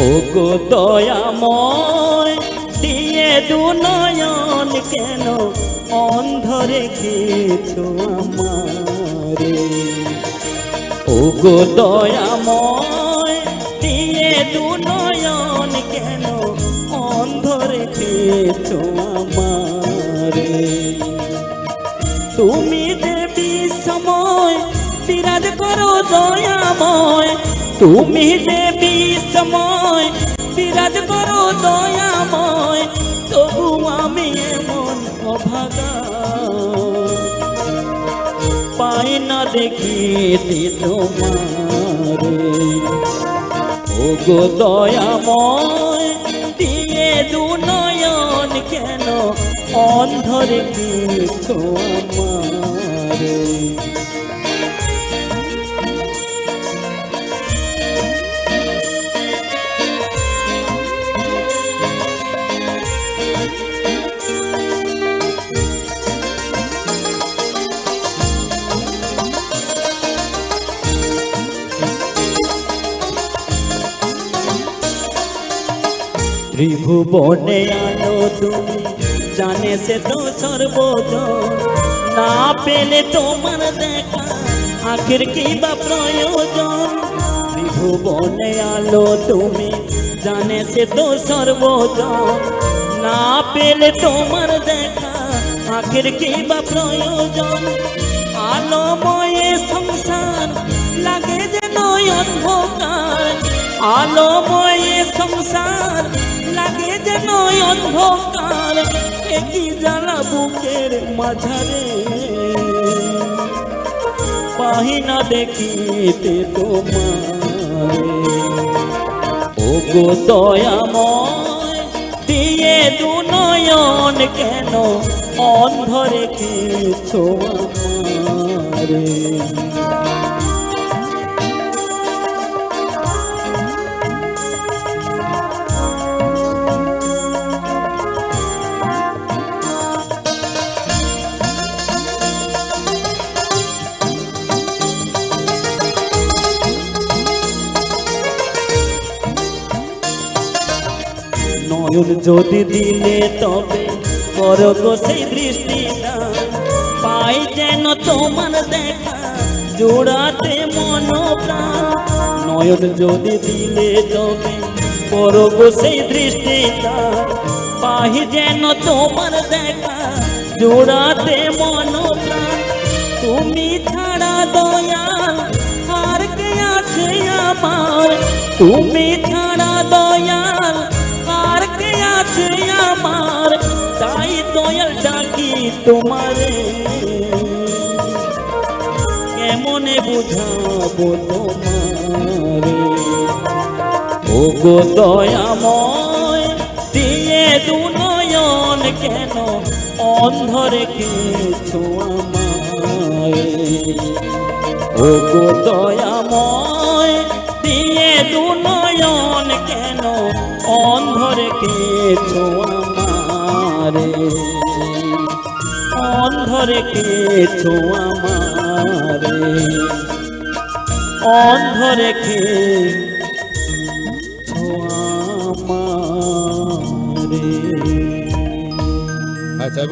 ও গো দয়াময় দিয়ে দু নয়ন কেন অন্ধ রেখেছ আমারে? ও গো দয়াময় দিয়ে দু নয়ন কেন অন্ধ রেখেছ আমারে? তুমি দেবী সময়, বিরাজ করো দয়াময় তুমি দেবী সময় বিরাজ করো দয়াময়, তবু আমি এমন অভাগা। পাই না দেখিতে তোমারে। ও গো দয়াময়, দিয়ে দু নয়ন কেন? অন্ধরে কিছু আমারে ত্রিভুবনে আলো তুমি জানে সে তো সর্বজন না পেলে তোমার দেখা আখের কি বা প্রয়োজন ত্রিভুবনে আলো তুমি জানে সে তো সর্বজন না পেলে তোমার দেখা আখের কি বা প্রয়োজন আলোময়ে সংসার লাগে যেন অন্ধকার, আলোময়ে সংসার, লাগে যেন অন্ধকার একই জ্বালা বুকের মাঝারে? পাহি না দেখিতে তোমার ও গো দয়াময়, দিয়ে দু নয়ন কেন অন্ধ রেখেছ আমারে? নয়ন যদি দিলে তবে করো গো সেই দৃষ্টিটা পাই যেন তোমার দেখা, জোড়াতে মন প্রাণ নয়ন যদি দিলে তবে করো গো সেই দৃষ্টিটা পাই যেন তোমার দেখা, জোড়াতে মন প্রাণ তুমি ছাড়া দয়াল, আর কে আছে আমার? তুমি ছাড়া দয়াল দয়াল ডাকি তোমারে। কেমনে বুঝাবো তোমারে? ও গো দয়াময়, দিয়ে দু নয়ন কেন? অন্ধ রেখেছো আমায়। ও গো দয়াময়, দিয়ে দু নয়ন কেন? অন্ধ রেখেছো আমারে অন্ধ রেখেছো আমারে। অন্ধ রেখেছো আমারে। আচ্ছা